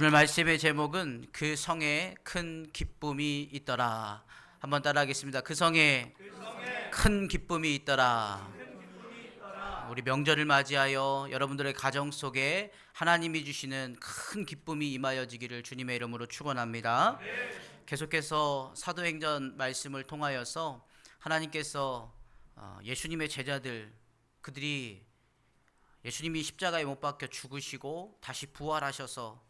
오늘 말씀의 제목은 그 성에 큰 기쁨이 있더라. 한번 따라하겠습니다. 그 성에 큰 기쁨이 있더라. 우리 명절을 맞이하여 여러분들의 가정 속에 하나님이 주시는 큰 기쁨이 임하여지기를 주님의 이름으로 축원합니다. 계속해서 사도행전 말씀을 통하여서 하나님께서 어, 예수님의 제자들 그들이 예수님이 십자가에 못 박혀 죽으시고 다시 부활하셔서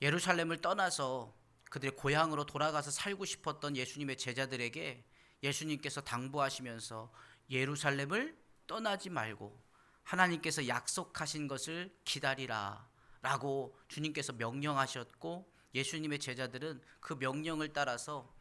예루살렘을 떠나서 그들의 고향으로 돌아가서 살고 싶었던 예수님의 제자들에게 예수님께서 당부하시면서 예루살렘을 떠나지 말고 하나님께서 약속하신 것을 기다리라 라고 주님께서 명령하셨고 예수님의 제자들은 그 명령을 따라서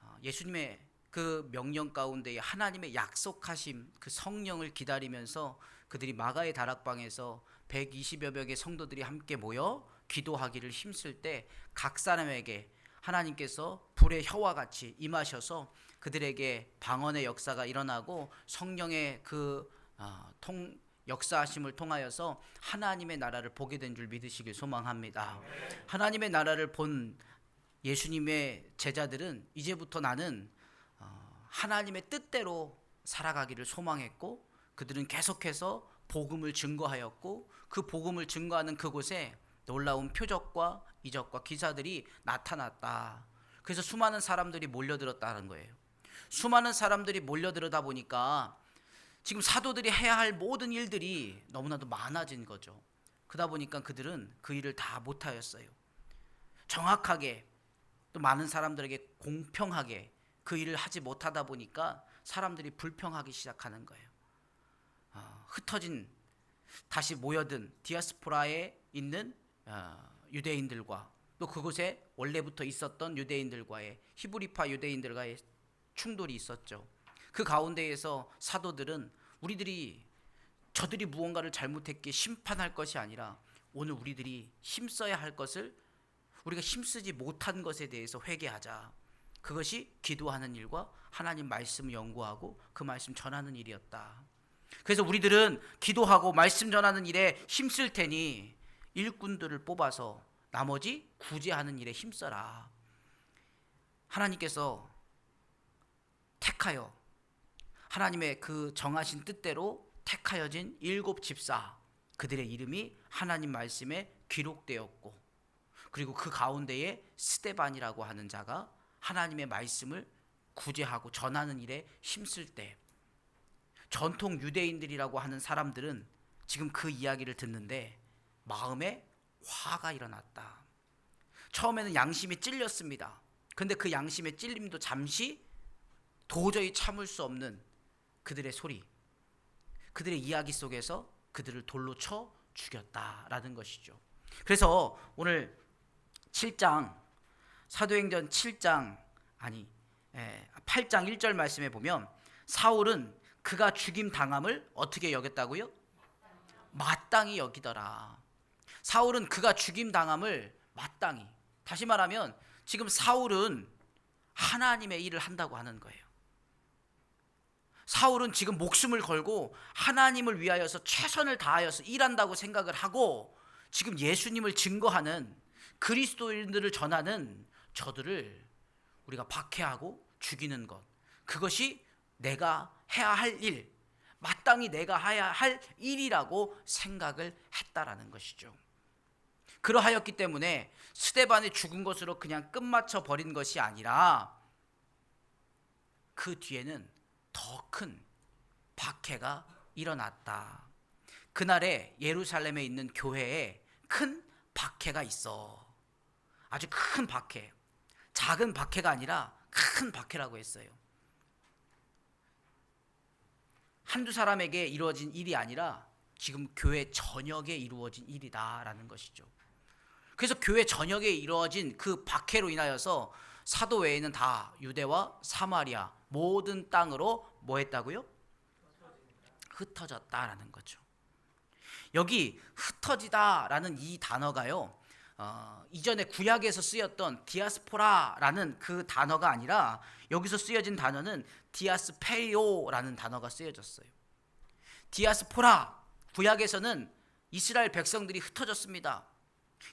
어, 예수님의 그 명령 가운데 하나님의 약속하심 그 성령을 기다리면서 그들이 마가의 다락방에서 120여 명의 성도들이 함께 모여 기도하기를 힘쓸 때 각 사람에게 하나님께서 불의 혀와 같이 임하셔서 그들에게 방언의 역사가 일어나고 성령의 그 어, 통, 역사하심을 통하여서 하나님의 나라를 보게 된 줄 믿으시길 소망합니다. 하나님의 나라를 본 예수님의 제자들은 이제부터 나는 어, 하나님의 뜻대로 살아가기를 소망했고 그들은 계속해서 복음을 증거하였고 그 복음을 증거하는 그곳에 놀라운 표적과 이적과 기사들이 나타났다. 그래서 수많은 사람들이 몰려들었다는 거예요. 수많은 사람들이 몰려들다 보니까 지금 사도들이 해야 할 모든 일들이 너무나도 많아진 거죠. 그러다 보니까 그들은 그 일을 다 못하였어요. 정확하게 또 많은 사람들에게 공평하게 그 일을 하지 못하다 보니까 사람들이 불평하기 시작하는 거예요. 어, 흩어진 다시 모여든 디아스포라에 있는 어, 유대인들과 또 그곳에 원래부터 있었던 유대인들과의 히브리파 유대인들과의 충돌이 있었죠. 그 가운데에서 사도들은 우리들이 저들이 무언가를 잘못했기에 심판할 것이 아니라 오늘 우리들이 힘써야 할 것을 우리가 힘쓰지 못한 것에 대해서 회개하자. 그것이 기도하는 일과 하나님 말씀 연구하고 그 말씀 전하는 일이었다. 그래서 우리들은 기도하고 말씀 전하는 일에 힘쓸 테니 일꾼들을 뽑아서 나머지 구제하는 일에 힘써라. 하나님께서 택하여 하나님의 그 정하신 뜻대로 택하여진 일곱 집사 그들의 이름이 하나님 말씀에 기록되었고 그리고 그 가운데에 스테반이라고 하는 자가 하나님의 말씀을 구제하고 전하는 일에 힘쓸 때 전통 유대인들이라고 하는 사람들은 지금 그 이야기를 듣는데 마음에 화가 일어났다. 처음에는 양심이 찔렸습니다. 근데 그 양심의 찔림도 잠시 도저히 참을 수 없는 그들의 소리, 그들의 이야기 속에서 그들을 돌로 쳐 죽였다라는 것이죠. 그래서 오늘 7장 사도행전 7장 아니 8장 1절 말씀에 보면 사울은 그가 죽임 당함을 어떻게 여겼다고요? 마땅히 여기더라. 사울은 그가 죽임 당함을 마땅히 다시 말하면 지금 사울은 하나님의 일을 한다고 하는 거예요. 사울은 지금 목숨을 걸고 하나님을 위하여서 최선을 다하여서 일한다고 생각을 하고 지금 예수님을 증거하는 그리스도인들을 전하는 저들을 우리가 박해하고 죽이는 것. 그것이 내가 해야 할 일, 마땅히 내가 해야 할 일이라고 생각을 했다라는 것이죠. 그러하였기 때문에 스테반이 죽은 것으로 그냥 끝마쳐 버린 것이 아니라 그 뒤에는 더 큰 박해가 일어났다. 그날에 예루살렘에 있는 교회에 큰 박해가 있어. 아주 큰 박해. 작은 박해가 아니라 큰 박해라고 했어요. 한두 사람에게 이루어진 일이 아니라 지금 교회 전역에 이루어진 일이다라는 것이죠. 그래서 교회 전역에 이루어진 그 박해로 인하여서 사도 외에는 다 유대와 사마리아 모든 땅으로 뭐 했다고요? 흩어졌다라는 거죠. 여기 흩어지다라는 이 단어가요. 어, 이전에 구약에서 쓰였던 디아스포라라는 그 단어가 아니라 여기서 쓰여진 단어는 디아스페리오라는 단어가 쓰여졌어요. 디아스포라 구약에서는 이스라엘 백성들이 흩어졌습니다.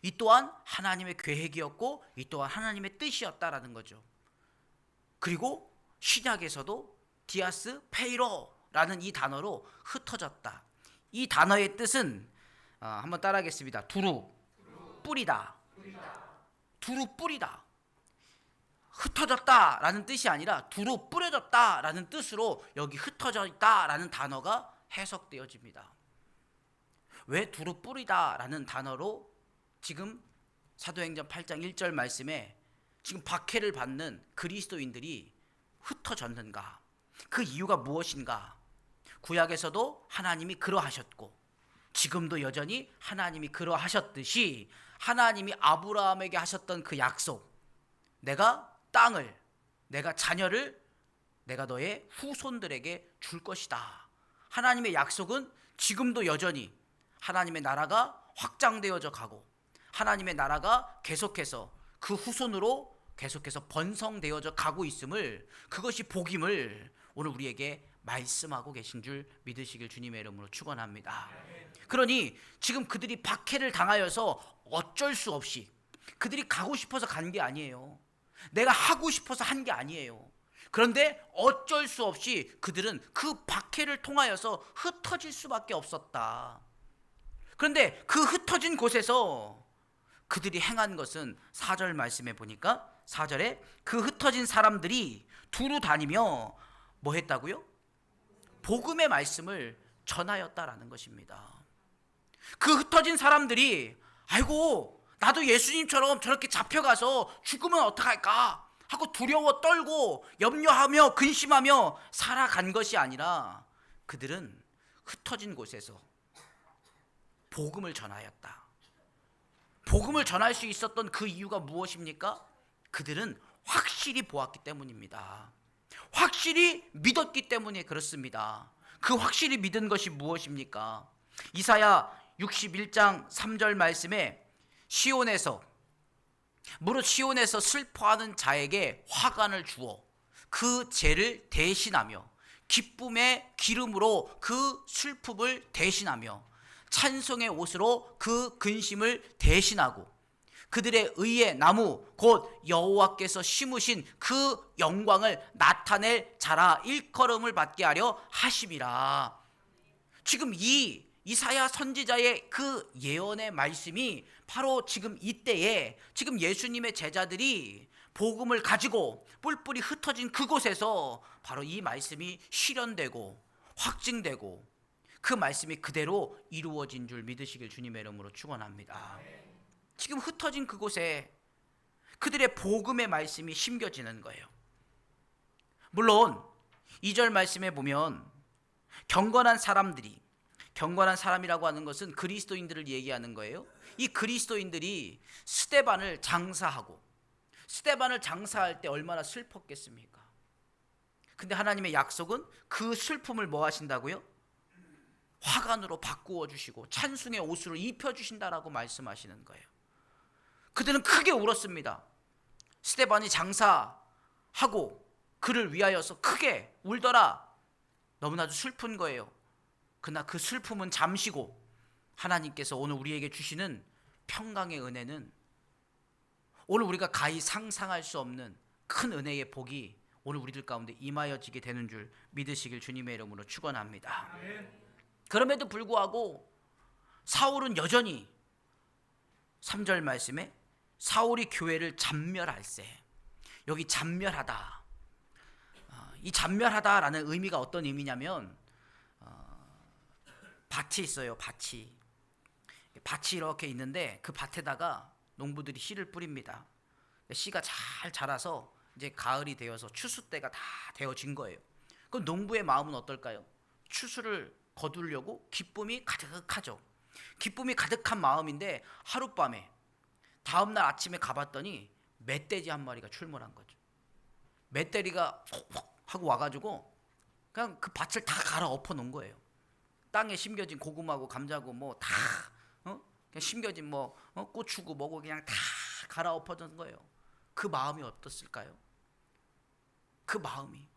이 또한 하나님의 계획이었고 이 또한 하나님의 뜻이었다라는 거죠. 그리고 신약에서도 디아스 페이로라는 이 단어로 흩어졌다. 이 단어의 뜻은 어, 한번 따라하겠습니다. 두루 뿌리다. 두루 뿌리다. 흩어졌다라는 뜻이 아니라 두루 뿌려졌다라는 뜻으로 여기 흩어져 있다라는 단어가 해석되어집니다. 왜 두루 뿌리다라는 단어로 지금 사도행전 8장 1절 말씀에 지금 박해를 받는 그리스도인들이 흩어졌는가? 그 이유가 무엇인가? 구약에서도 하나님이 그러하셨고 지금도 여전히 하나님이 그러하셨듯이 하나님이 아브라함에게 하셨던 그 약속 내가 땅을 내가 자녀를 내가 너의 후손들에게 줄 것이다. 하나님의 약속은 지금도 여전히 하나님의 나라가 확장되어져 가고 하나님의 나라가 계속해서 그 후손으로 계속해서 번성되어져 가고 있음을 그것이 복임을 오늘 우리에게 말씀하고 계신 줄 믿으시길 주님의 이름으로 축원합니다. 그러니 지금 그들이 박해를 당하여서 어쩔 수 없이 그들이 가고 싶어서 간 게 아니에요. 내가 하고 싶어서 한 게 아니에요. 그런데 어쩔 수 없이 그들은 그 박해를 통하여서 흩어질 수밖에 없었다. 그런데 그 흩어진 곳에서 그들이 행한 것은 4절 말씀에 보니까 4절에 그 흩어진 사람들이 두루 다니며 뭐 했다고요? 복음의 말씀을 전하였다라는 것입니다. 그 흩어진 사람들이 아이고 나도 예수님처럼 저렇게 잡혀가서 죽으면 어떡할까 하고 두려워 떨고 염려하며 근심하며 살아간 것이 아니라 그들은 흩어진 곳에서 복음을 전하였다. 복음을 전할 수 있었던 그 이유가 무엇입니까? 그들은 확실히 보았기 때문입니다. 확실히 믿었기 때문에 그렇습니다. 그 확실히 믿은 것이 무엇입니까? 이사야 61장 3절 말씀에 시온에서 무릇 시온에서 슬퍼하는 자에게 화관을 주어 그 죄를 대신하며 기쁨의 기름으로 그 슬픔을 대신하며 찬송의 옷으로 그 근심을 대신하고 그들의 의의 나무 곧 여호와께서 심으신 그 영광을 나타낼 자라 일컬음을 받게 하려 하심이라. 지금 이 이사야 선지자의 그 예언의 말씀이 바로 지금 이때에 지금 예수님의 제자들이 복음을 가지고 뿔뿔이 흩어진 그곳에서 바로 이 말씀이 실현되고 확증되고 그 말씀이 그대로 이루어진 줄 믿으시길 주님의 이름으로 축원합니다. 지금 흩어진 그곳에 그들의 복음의 말씀이 심겨지는 거예요. 물론 2절 말씀에 보면 경건한 사람들이 경건한 사람이라고 하는 것은 그리스도인들을 얘기하는 거예요. 이 그리스도인들이 스테반을 장사하고 스테반을 장사할 때 얼마나 슬펐겠습니까? 근데 하나님의 약속은 그 슬픔을 뭐 하신다고요? 화관으로 바꾸어 주시고 찬송의 옷으로 입혀 주신다라고 말씀하시는 거예요. 그들은 크게 울었습니다. 스테반이 장사하고 그를 위하여서 크게 울더라. 너무나도 슬픈 거예요. 그러나 그 슬픔은 잠시고 하나님께서 오늘 우리에게 주시는 평강의 은혜는 오늘 우리가 가히 상상할 수 없는 큰 은혜의 복이 오늘 우리들 가운데 임하여지게 되는 줄 믿으시길 주님의 이름으로 축원합니다. 그럼에도 불구하고 사울은 여전히 3절 말씀에 사울이 교회를 잔멸할세. 여기 잔멸하다. 어, 이 잔멸하다라는 의미가 어떤 의미냐면 어, 밭이 있어요. 밭이. 밭이 이렇게 있는데 그 밭에다가 농부들이 씨를 뿌립니다. 씨가 잘 자라서 이제 가을이 되어서 추수 때가 다 되어진 거예요. 그럼 농부의 마음은 어떨까요? 추수를 거두려고 기쁨이 가득하죠. 기쁨이 가득한 마음인데 하룻밤에 다음 날 아침에 가봤더니 멧돼지 한 마리가 출몰한 거죠. 멧돼지가 훅훅 하고 와가지고 그냥 그 밭을 다 갈아 엎어 놓은 거예요. 땅에 심겨진 고구마고 감자고 뭐다 어? 심겨진 뭐 어? 고추고 뭐고 그냥 다 갈아 엎어 놓은 거예요. 그 마음이 어떻을까요? 그 마음이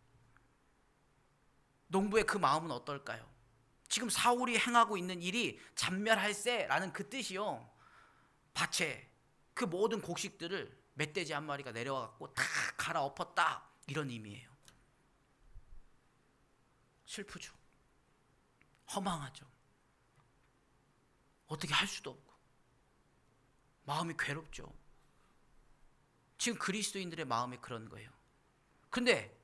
농부의 그 마음은 어떨까요? 지금 사울이 행하고 있는 일이 잔멸할세라는 그 뜻이요. 밭에 그 모든 곡식들을 멧돼지 한 마리가 내려와 갖고 다 갈아엎었다 이런 의미예요. 슬프죠. 허망하죠. 어떻게 할 수도 없고 마음이 괴롭죠. 지금 그리스도인들의 마음이 그런 거예요. 근데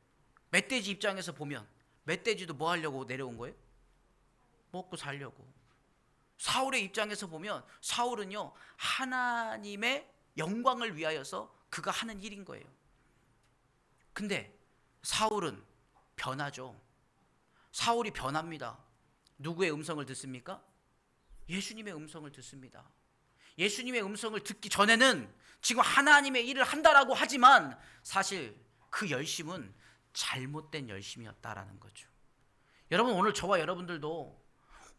멧돼지 입장에서 보면 멧돼지도 뭐 하려고 내려온 거예요? 먹고 살려고. 사울의 입장에서 보면 사울은요 하나님의 영광을 위하여서 그가 하는 일인 거예요. 근데 사울은 변하죠. 사울이 변합니다. 누구의 음성을 듣습니까? 예수님의 음성을 듣습니다. 예수님의 음성을 듣기 전에는 지금 하나님의 일을 한다라고 하지만 사실 그 열심은 잘못된 열심이었다라는 거죠. 여러분 오늘 저와 여러분들도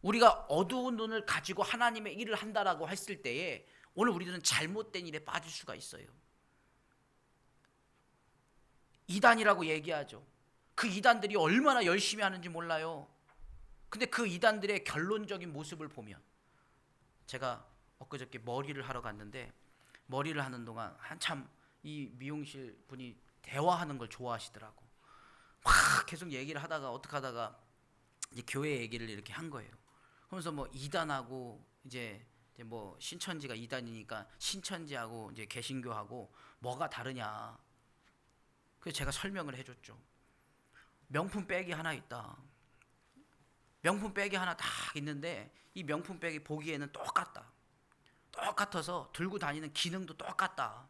우리가 어두운 눈을 가지고 하나님의 일을 한다라고 했을 때에 오늘 우리들은 잘못된 일에 빠질 수가 있어요. 이단이라고 얘기하죠. 그 이단들이 얼마나 열심히 하는지 몰라요. 근데 그 이단들의 결론적인 모습을 보면 제가 엊그저께 머리를 하러 갔는데 머리를 하는 동안 한참 이 미용실 분이 대화하는 걸 좋아하시더라고. 막 계속 얘기를 하다가 어떻게 하다가 이제 교회 얘기를 이렇게 한 거예요. 그러면서 뭐 이단하고 이제 이제 뭐 신천지가 이단이니까 신천지하고 이제 개신교하고 뭐가 다르냐. 그래서 제가 설명을 해줬죠. 명품 백이 하나 있다. 명품 백이 하나 딱 있는데 이 명품 백이 보기에는 똑같다. 똑같아서 들고 다니는 기능도 똑같다.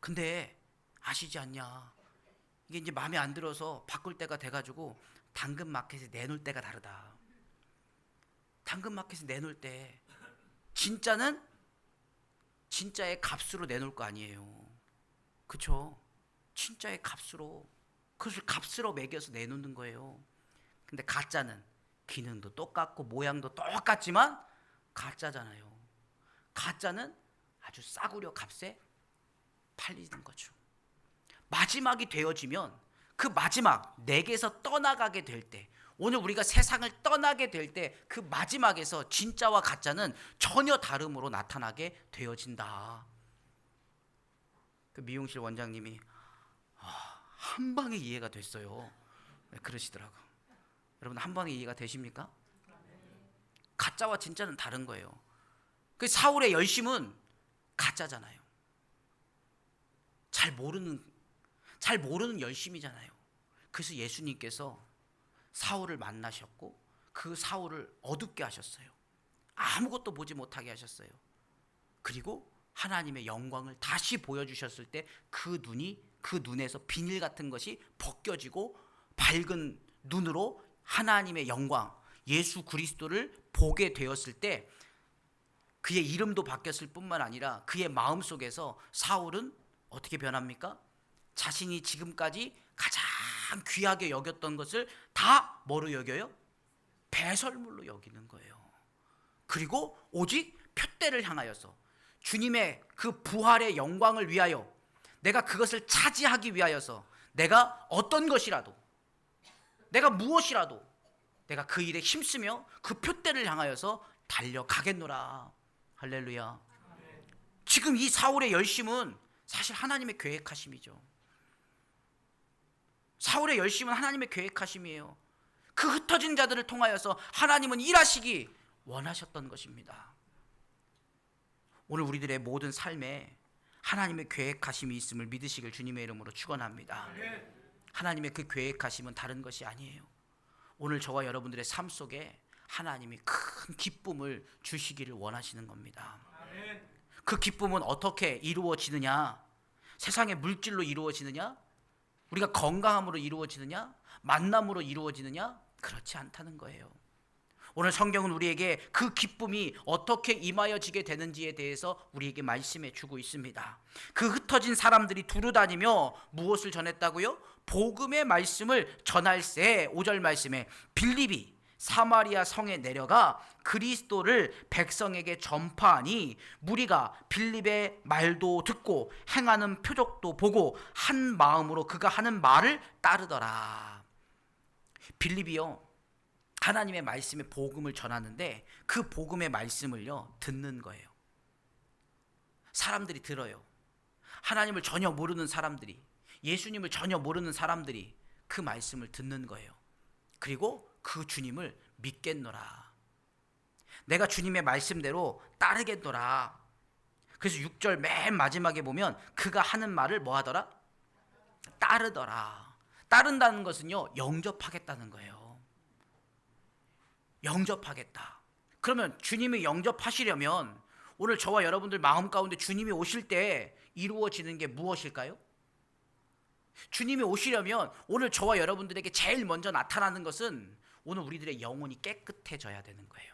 근데 아시지 않냐? 이게 이제 마음에 안 들어서 바꿀 때가 돼가지고 당근 마켓에 내놓을 때가 다르다. 당근 마켓에 내놓을 때 진짜는 진짜의 값으로 내놓을 거 아니에요. 그쵸? 진짜의 값으로 그것을 값으로 매겨서 내놓는 거예요. 근데 가짜는 기능도 똑같고 모양도 똑같지만 가짜잖아요. 가짜는 아주 싸구려 값에 팔리는 거죠. 마지막이 되어지면 그 마지막 내게서 떠나가게 될 때, 오늘 우리가 세상을 떠나게 될 때 그 마지막에서 진짜와 가짜는 전혀 다름으로 나타나게 되어진다. 그 미용실 원장님이 아, 한 방에 이해가 됐어요. 네, 그러시더라고. 여러분 한 방에 이해가 되십니까? 가짜와 진짜는 다른 거예요. 그 사울의 열심은 가짜잖아요. 잘 모르는 잘 모르는 열심이잖아요. 그래서 예수님께서 사울을 만나셨고 그 사울을 어둡게 하셨어요. 아무것도 보지 못하게 하셨어요. 그리고 하나님의 영광을 다시 보여주셨을 때 그 눈이 그 눈에서 비닐 같은 것이 벗겨지고 밝은 눈으로 하나님의 영광 예수 그리스도를 보게 되었을 때 그의 이름도 바뀌었을 뿐만 아니라 그의 마음 속에서 사울은 어떻게 변합니까? 자신이 지금까지 가장 귀하게 여겼던 것을 다 뭐로 여겨요? 배설물로 여기는 거예요. 그리고 오직 표대를 향하여서 주님의 그 부활의 영광을 위하여 내가 그것을 차지하기 위하여서 내가 어떤 것이라도 내가 무엇이라도 내가 그 일에 힘쓰며 그 표대를 향하여서 달려가겠노라. 할렐루야. 지금 이 사울의 열심은 사실 하나님의 계획하심이죠. 사울의 열심은 하나님의 계획하심이에요. 그 흩어진 자들을 통하여서 하나님은 일하시기 원하셨던 것입니다. 오늘 우리들의 모든 삶에 하나님의 계획하심이 있음을 믿으시길 주님의 이름으로 축원합니다. 하나님의 그 계획하심은 다른 것이 아니에요. 오늘 저와 여러분들의 삶 속에 하나님이 큰 기쁨을 주시기를 원하시는 겁니다. 그 기쁨은 어떻게 이루어지느냐? 세상의 물질로 이루어지느냐? 우리가 건강함으로 이루어지느냐? 만남으로 이루어지느냐? 그렇지 않다는 거예요. 오늘 성경은 우리에게 그 기쁨이 어떻게 임하여지게 되는지에 대해서 우리에게 말씀해 주고 있습니다. 그 흩어진 사람들이 두루 다니며 무엇을 전했다고요? 복음의 말씀을 전할세 5절 말씀에 빌립이 사마리아 성에 내려가 그리스도를 백성에게 전파하니 무리가 빌립의 말도 듣고 행하는 표적도 보고 한 마음으로 그가 하는 말을 따르더라. 빌립이요. 하나님의 말씀에 복음을 전하는데 그 복음의 말씀을요 듣는 거예요. 사람들이 들어요. 하나님을 전혀 모르는 사람들이 예수님을 전혀 모르는 사람들이 그 말씀을 듣는 거예요. 그리고 그 주님을 믿겠노라. 내가 주님의 말씀대로 따르겠노라. 그래서 6절 맨 마지막에 보면 그가 하는 말을 뭐 하더라? 따르더라. 따른다는 것은요, 영접하겠다는 거예요. 영접하겠다. 그러면 주님이 영접하시려면 오늘 저와 여러분들 마음 가운데 주님이 오실 때 이루어지는 게 무엇일까요? 주님이 오시려면 오늘 저와 여러분들에게 제일 먼저 나타나는 것은 오늘 우리들의 영혼이 깨끗해져야 되는 거예요.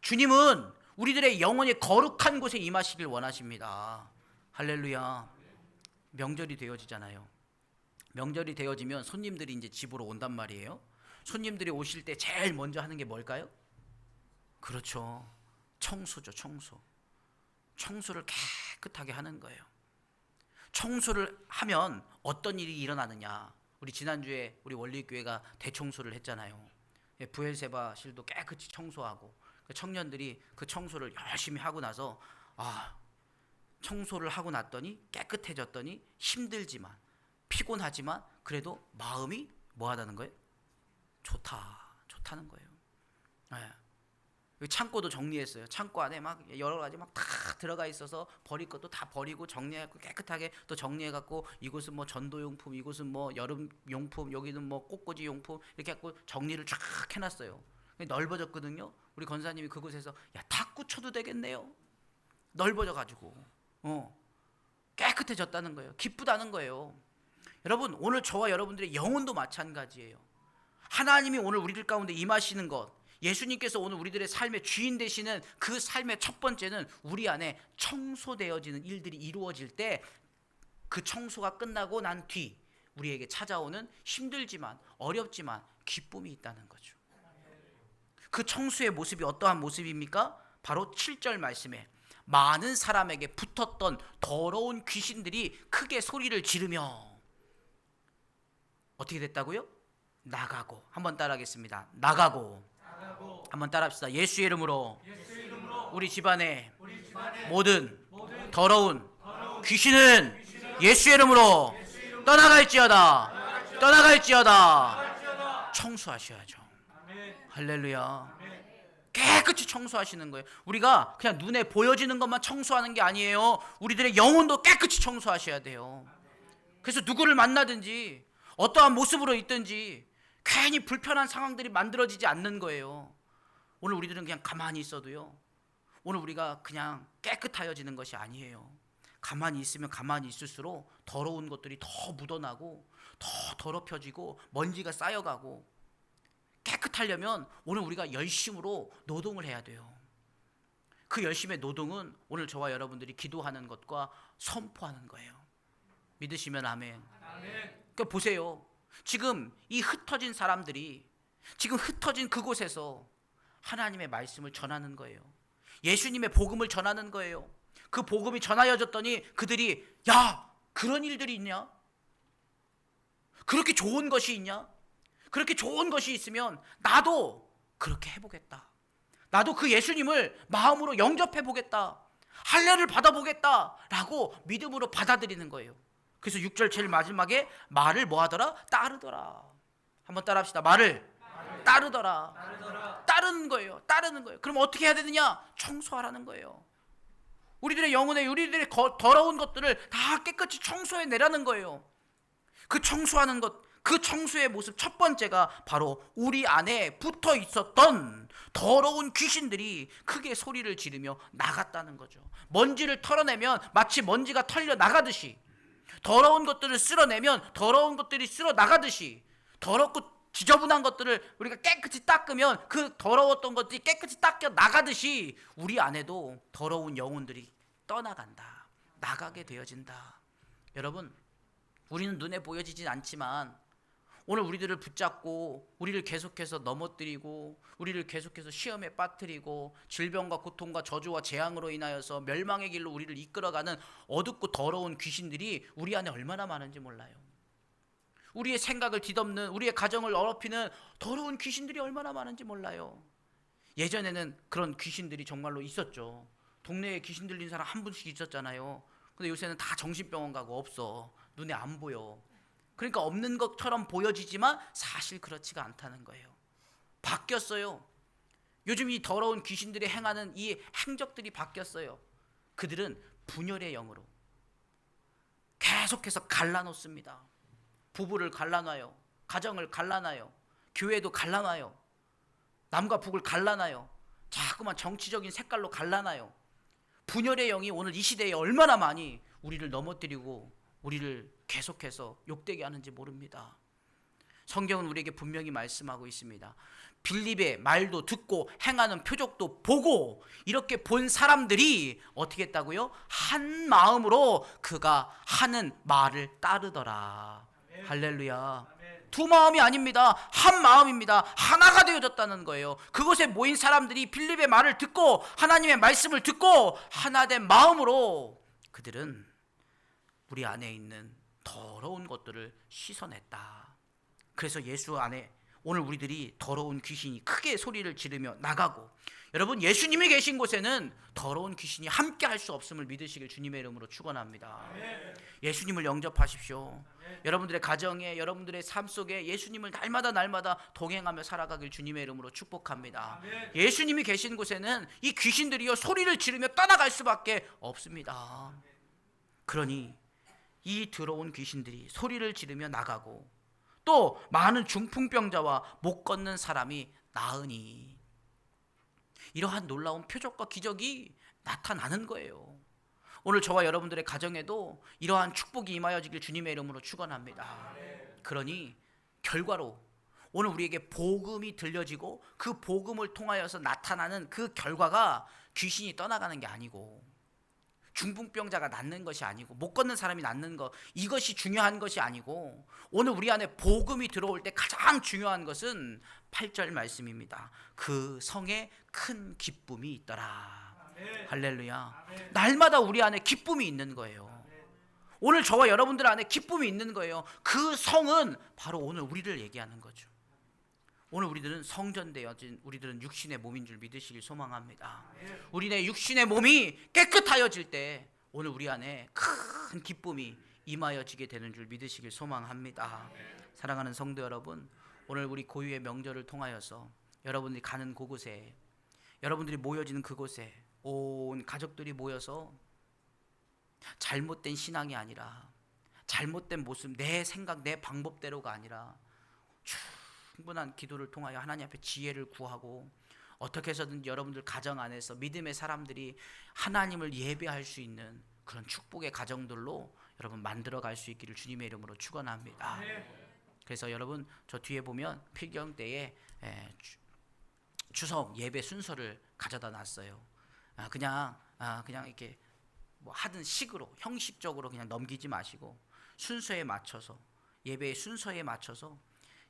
주님은 우리들의 영혼이 거룩한 곳에 임하시길 원하십니다. 할렐루야. 명절이 되어지잖아요. 명절이 되어지면 손님들이 이제 집으로 온단 말이에요. 손님들이 오실 때 제일 먼저 하는 게 뭘까요? 그렇죠. 청소죠, 청소. 청소를 깨끗하게 하는 거예요. 청소를 하면 어떤 일이 일어나느냐? 우리 지난주에 우리 원리교회가 대청소를 했잖아요. 예, 부엘세바 실도 깨끗이 청소하고 그 청년들이 그 청소를 열심히 하고 나서 아 청소를 하고 났더니 깨끗해졌더니 힘들지만 피곤하지만 그래도 마음이 뭐하다는 거예요? 좋다, 좋다는 거예요. 예. 여기 창고도 정리했어요. 창고 안에 막 여러 가지 막 다 들어가 있어서 버릴 것도 다 버리고 정리하고 깨끗하게 또 정리해 갖고 이곳은 뭐 전도 용품, 이곳은 뭐 여름 용품, 여기는 뭐 꽃꽂이 용품 이렇게 갖고 정리를 쫙 해놨어요. 넓어졌거든요. 우리 권사님이 그곳에서 야 탁구 쳐도 되겠네요. 넓어져 가지고 어 깨끗해졌다는 거예요. 기쁘다는 거예요. 여러분 오늘 저와 여러분들의 영혼도 마찬가지예요. 하나님이 오늘 우리들 가운데 임하시는 것 예수님께서 오늘 우리들의 삶의 주인 되시는 그 삶의 첫 번째는 우리 안에 청소되어지는 일들이 이루어질 때 그 청소가 끝나고 난 뒤 우리에게 찾아오는 힘들지만 어렵지만 기쁨이 있다는 거죠. 그 청수의 모습이 어떠한 모습입니까? 바로 7절 말씀에 많은 사람에게 붙었던 더러운 귀신들이 크게 소리를 지르며 어떻게 됐다고요? 나가고 한번 따라하겠습니다. 나가고 한번 따라합시다. 예수의 이름으로 우리 집안에 모든 더러운 귀신은 예수의 이름으로 떠나갈지어다. 떠나갈지어다. 청소하셔야죠. 할렐루야. 깨끗이 청소하시는 거예요. 우리가 그냥 눈에 보여지는 것만 청소하는 게 아니에요. 우리들의 영혼도 깨끗이 청소하셔야 돼요. 그래서 누구를 만나든지 어떠한 모습으로 있든지 괜히 불편한 상황들이 만들어지지 않는 거예요. 오늘 우리들은 그냥 가만히 있어도요. 오늘 우리가 그냥 깨끗하여지는 것이 아니에요. 가만히 있으면 가만히 있을수록 더러운 것들이 더 묻어나고 더 더럽혀지고 먼지가 쌓여가고 깨끗하려면 오늘 우리가 열심으로 노동을 해야 돼요. 그 열심의 노동은 오늘 저와 여러분들이 기도하는 것과 선포하는 거예요. 믿으시면 아멘. 그러니까 보세요. 지금 이 흩어진 사람들이 지금 흩어진 그곳에서 하나님의 말씀을 전하는 거예요. 예수님의 복음을 전하는 거예요. 그 복음이 전하여졌더니 그들이 야 그런 일들이 있냐? 그렇게 좋은 것이 있냐? 그렇게 좋은 것이 있으면 나도 그렇게 해보겠다. 나도 그 예수님을 마음으로 영접해 보겠다. 할례를 받아보겠다. 라고 믿음으로 받아들이는 거예요. 그래서 6절 제일 마지막에 말을 뭐 하더라? 따르더라. 한번 따라합시다. 말을 따르더라. 따르는 거예요. 따르는 거예요. 그럼 어떻게 해야 되느냐? 청소하라는 거예요. 우리들의 영혼에 우리들의 거, 더러운 것들을 다 깨끗이 청소해 내라는 거예요. 그 청소하는 것, 그 청소의 모습 첫 번째가 바로 우리 안에 붙어 있었던 더러운 귀신들이 크게 소리를 지르며 나갔다는 거죠. 먼지를 털어내면 마치 먼지가 털려 나가듯이 더러운 것들을 쓸어내면 더러운 것들이 쓸어 나가듯이 더럽고 지저분한 것들을 우리가 깨끗이 닦으면 그 더러웠던 것들이 깨끗이 닦여 나가듯이 우리 안에도 더러운 영혼들이 떠나간다. 나가게 되어진다. 여러분, 우리는 눈에 보여지진 않지만 오늘 우리들을 붙잡고 우리를 계속해서 넘어뜨리고 우리를 계속해서 시험에 빠뜨리고 질병과 고통과 저주와 재앙으로 인하여서 멸망의 길로 우리를 이끌어가는 어둡고 더러운 귀신들이 우리 안에 얼마나 많은지 몰라요. 우리의 생각을 뒤덮는 우리의 가정을 어렵히는 더러운 귀신들이 얼마나 많은지 몰라요. 예전에는 그런 귀신들이 정말로 있었죠. 동네에 귀신 들린 사람 한 분씩 있었잖아요. 근데 요새는 다 정신병원 가고 없어. 눈에 안 보여. 그러니까 없는 것처럼 보여지지만 사실 그렇지가 않다는 거예요. 바뀌었어요. 요즘 이 더러운 귀신들이 행하는 이 행적들이 바뀌었어요. 그들은 분열의 영으로 계속해서 갈라놓습니다. 부부를 갈라놔요. 가정을 갈라놔요. 교회도 갈라놔요. 남과 북을 갈라놔요. 자꾸만 정치적인 색깔로 갈라놔요. 분열의 영이 오늘 이 시대에 얼마나 많이 우리를 넘어뜨리고 우리를 계속해서 욕되게 하는지 모릅니다. 성경은 우리에게 분명히 말씀하고 있습니다. 빌립의 말도 듣고 행하는 표적도 보고 이렇게 본 사람들이 어떻게 했다고요? 한 마음으로 그가 하는 말을 따르더라. 할렐루야. 두 마음이 아닙니다. 한 마음입니다. 하나가 되어졌다는 거예요. 그곳에 모인 사람들이 빌립의 말을 듣고 하나님의 말씀을 듣고 하나 된 마음으로 그들은 우리 안에 있는 더러운 것들을 씻어냈다. 그래서 예수 안에 오늘 우리들이 더러운 귀신이 크게 소리를 지르며 나가고 여러분 예수님이 계신 곳에는 더러운 귀신이 함께 할 수 없음을 믿으시길 주님의 이름으로 축원합니다. 예수님을 영접하십시오. 여러분들의 가정에 여러분들의 삶 속에 예수님을 날마다 날마다 동행하며 살아가길 주님의 이름으로 축복합니다. 예수님이 계신 곳에는 이 귀신들이요 소리를 지르며 떠나갈 수밖에 없습니다. 그러니 이 들어온 귀신들이 소리를 지르며 나가고 또 많은 중풍병자와 못 걷는 사람이 나으니 이러한 놀라운 표적과 기적이 나타나는 거예요. 오늘 저와 여러분들의 가정에도 이러한 축복이 임하여지길 주님의 이름으로 축원합니다. 그러니 결과로 오늘 우리에게 복음이 들려지고 그 복음을 통하여서 나타나는 그 결과가 귀신이 떠나가는 게 아니고 중풍병자가 낫는 것이 아니고 못 걷는 사람이 낫는 것 이것이 중요한 것이 아니고 오늘 우리 안에 복음이 들어올 때 가장 중요한 것은 8절 말씀입니다. 그 성에 큰 기쁨이 있더라. 할렐루야. 날마다 우리 안에 기쁨이 있는 거예요. 오늘 저와 여러분들 안에 기쁨이 있는 거예요. 그 성은 바로 오늘 우리를 얘기하는 거죠. 오늘 우리들은 성전되어진 우리들은 육신의 몸인 줄 믿으시길 소망합니다. 우리네 육신의 몸이 깨끗하여질 때 오늘 우리 안에 큰 기쁨이 임하여지게 되는 줄 믿으시길 소망합니다. 사랑하는 성도 여러분, 오늘 우리 고유의 명절을 통하여서 여러분들이 가는 그곳에 여러분들이 모여지는 그곳에 온 가족들이 모여서 잘못된 신앙이 아니라 잘못된 모습, 내 생각, 내 방법대로가 아니라 충분한 기도를 통하여 하나님 앞에 지혜를 구하고 어떻게 해서든 여러분들 가정 안에서 믿음의 사람들이 하나님을 예배할 수 있는 그런 축복의 가정들로 여러분 만들어 갈 수 있기를 주님의 이름으로 축원합니다. 그래서 여러분 저 뒤에 보면 필경 때에 추석 예배 순서를 가져다 놨어요. 아, 그냥 아, 그냥 이렇게 뭐 하든 식으로 형식적으로 그냥 넘기지 마시고 순서에 맞춰서 예배의 순서에 맞춰서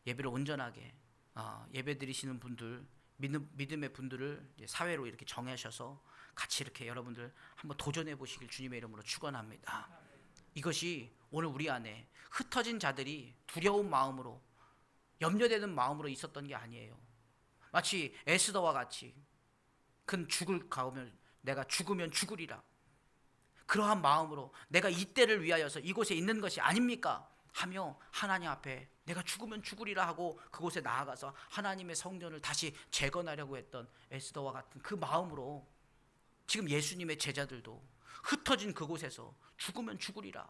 예배를 온전하게 어, 예배 드리시는 분들 믿음, 믿음 의 분들을 사회로 이렇게 정하셔서 같이 이렇게 여러분들 한번 도전해 보시길 주님의 이름으로 축원합니다. 이것이 오늘 우리 안에 흩어진 자들이 두려운 마음으로 염려되는 마음으로 있었던 게 아니에요. 마치 에스더와 같이 큰 죽을 가오면 내가 죽으면 죽으리라. 그러한 마음으로 내가 이때를 위하여서 이곳에 있는 것이 아닙니까? 하며 하나님 앞에 내가 죽으면 죽으리라 하고 그곳에 나아가서 하나님의 성전을 다시 재건하려고 했던 에스더와 같은 그 마음으로 지금 예수님의 제자들도 흩어진 그곳에서 죽으면 죽으리라.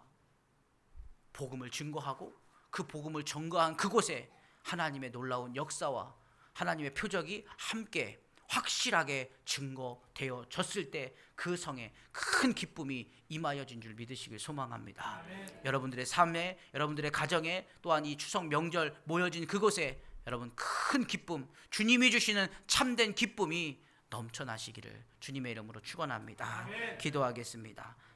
복음을 증거하고 그 복음을 증거한 그곳에 하나님의 놀라운 역사와 하나님의 표적이 함께 확실하게 증거되어졌을 때 그 성에 큰 기쁨이 임하여진 줄 믿으시길 소망합니다. 여러분들의 삶에, 여러분들의 가정에 또한 이 추석 명절 모여진 그곳에 여러분 큰 기쁨, 주님이 주시는 참된 기쁨이 넘쳐나시기를 주님의 이름으로 축원합니다. 기도하겠습니다.